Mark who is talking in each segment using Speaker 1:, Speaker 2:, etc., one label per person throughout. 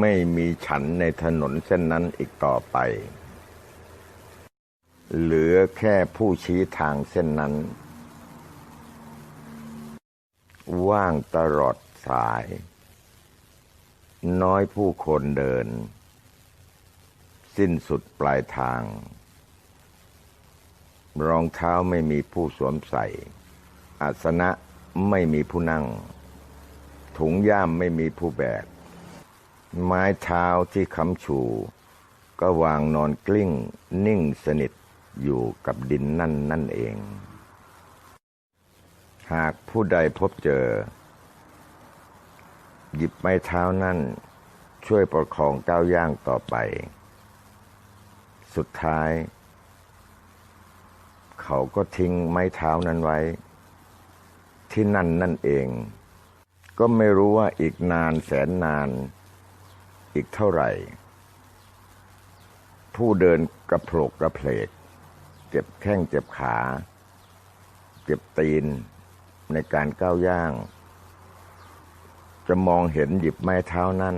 Speaker 1: ไม่มีฉันในถนนเส้นนั้นอีกต่อไป เหลือแค่ผู้ชี้ทางเส้นนั้น ว่างตลอดสาย น้อยผู้คนเดิน สิ้นสุดปลายทาง รองเท้าไม่มีผู้สวมใส่ อาสนะไม่มีผู้นั่ง ถุงย่ามไม่มีผู้แบก ไม้เท้าที่ค้ำชู ก็วางนอนกลิ้ง นิ่งสนิทอยู่กับดินนั่นนั่นเอง หากผู้ใดพบเจอ หยิบไม้เท้านั่น ช่วยประคองก้าวย่างต่อไป สุดท้าย เขาก็ทิ้งไม้เท้านั้นไว้ ที่นั่นนั่นเอง ก็ไม่รู้ว่าอีกนานแสนนาน อีกเท่าไหร่ ผู้เดินกระโผลกกระเพลก เจ็บแข้งเจ็บขา เจ็บตีนในการก้าวย่าง จะมองเห็นหยิบไม้เท้านั่น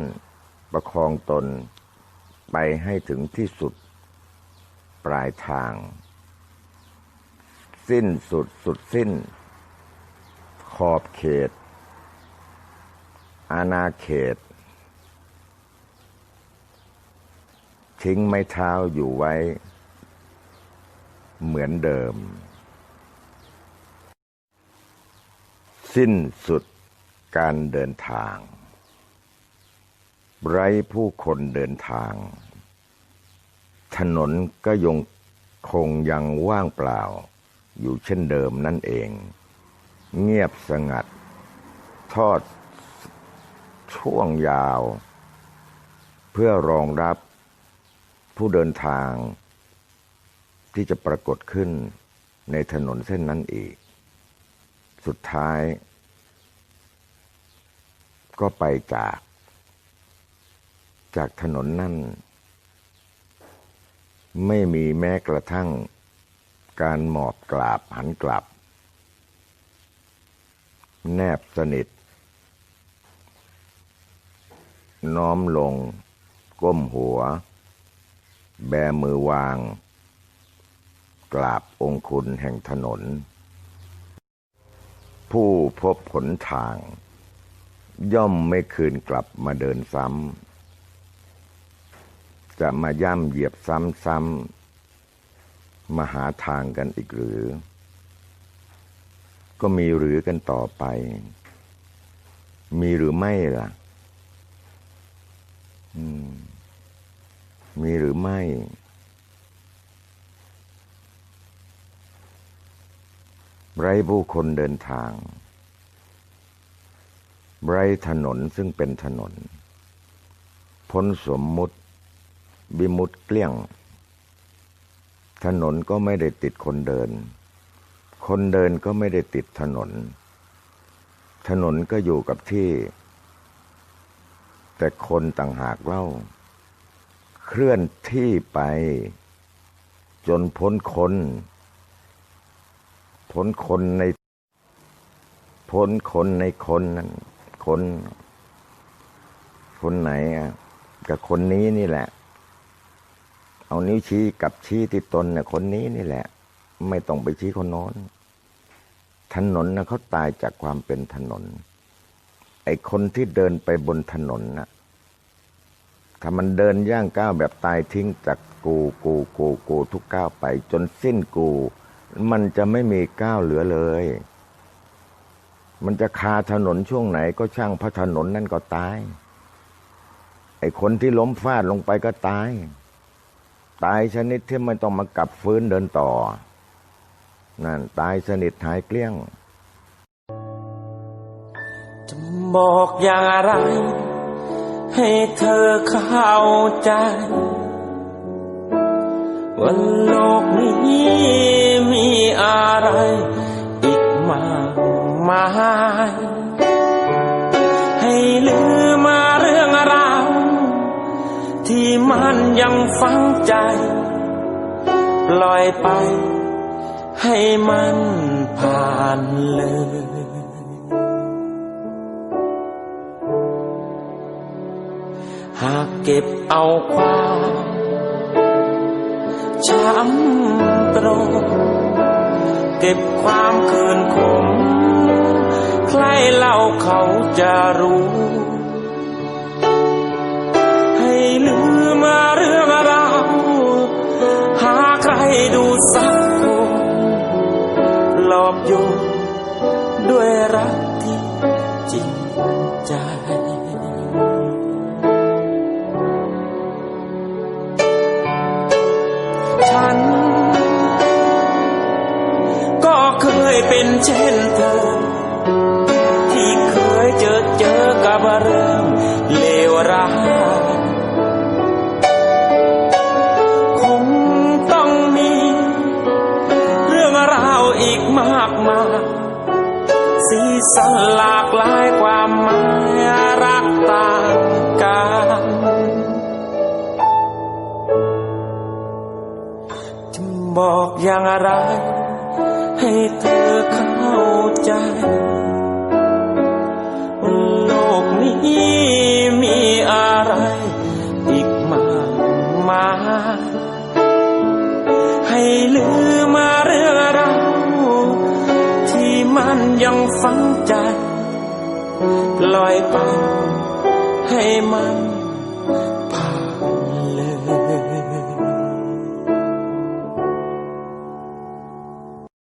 Speaker 1: ประคองตนไปให้ถึงที่สุดปลายทาง สิ้นสุดสุดสิ้น ขอบเขต อาณาเขต ทิ้งไม้เท้าอยู่ไว้ เหมือนเดิม สิ้นสุดการเดินทาง ไร้ผู้คนเดินทาง ถนนก็ยงคงยังว่างเปล่า อยู่เช่นเดิมนั่นเอง เงียบสงัด ทอดช่วงยาว เพื่อรองรับ ผู้เดินทาง ที่จะปรากฏขึ้นในถนนเส้นนั้นอีก สุดท้าย ก็ไปจาก จากถนนนั่น ไม่มีแม้กระทั่งการหมอบกราบหันกลับ แนบสนิท น้อมลง ก้มหัว แบมือวาง กราบองคุณแห่งถนน ผู้พบผลทาง ย่อมไม่คืนกลับมาเดินซ้ำ จะมาย่ำเหยียบซ้ำๆมาหาทางกันอีกหรือ ก็มีหรือกันต่อไป มีหรือไม่ล่ะ อืม มีหรือไม่ ไร้ผู้คนเดินทาง ไร้ถนนซึ่งเป็นถนน พ้นสมมุติบิมุตเกลี้ยง ถนนก็ไม่ได้ติดคนเดิน คนเดินก็ไม่ได้ติดถนน ถนนก็อยู่กับที่ แต่คนต่างหากเล่า เคลื่อนที่ไป จนพ้นคน พ้นคนใน พ้นคนในคนนั้นคน คนไหนอะกับคนนี้นี่แหละ เอานิ้วชี้กับชี้ที่ตนเนี่ยคนนี้นี่แหละ ไม่ต้องไปชี้คนโน้น ถนนนะเขาตายจากความเป็นถนน ไอ้คนที่เดินไปบนถนนน่ะ ถ้ามันเดินย่างก้าวแบบตายทิ้งจากกูกูกูกูทุกก้าวไป จนสิ้นกู มันจะไม่มีก้าวเหลือเลย มันจะคาถนนช่วงไหนก็ช่างพระถนนนั่นก็ตาย ไอ้คนที่ล้มฟาดลงไปก็ตาย ตายชนิดที่ไม่ต้องมากลับฟื้นเดินต่อ นั่นตายสนิทหายเกลี้ยง
Speaker 2: จะบอกอย่างไร ให้เธอเข้าใจว่าโลกนี้มีอะไร อีกมากมายให้ลืมมาเรื่องราวที่มันยังฝังใจ ปล่อยไปให้มันผ่านเลย หากเก็บเอาความช้ำตรง เก็บความเคินขมใครเล่าเขาจะรู้ ให้ลืมมาเรื่องเราหาใครดูสักคนหลอกโยนด้วยรักที่จริงใจ เป็นเช่นเธอ ที่เคยเจอเจอกับเรื่องเลวร้ายคงต้องมี เรื่องราวอีกมากมายสีสันหลากหลายความหมายรักต่างกันจะบอกอย่างไร ให้เธอเข้าใจ โลกนี้มีอะไร อีกมากมายให้ลืมมาเรื่องราวที่มันยังฝังใจ ปล่อยไปให้มัน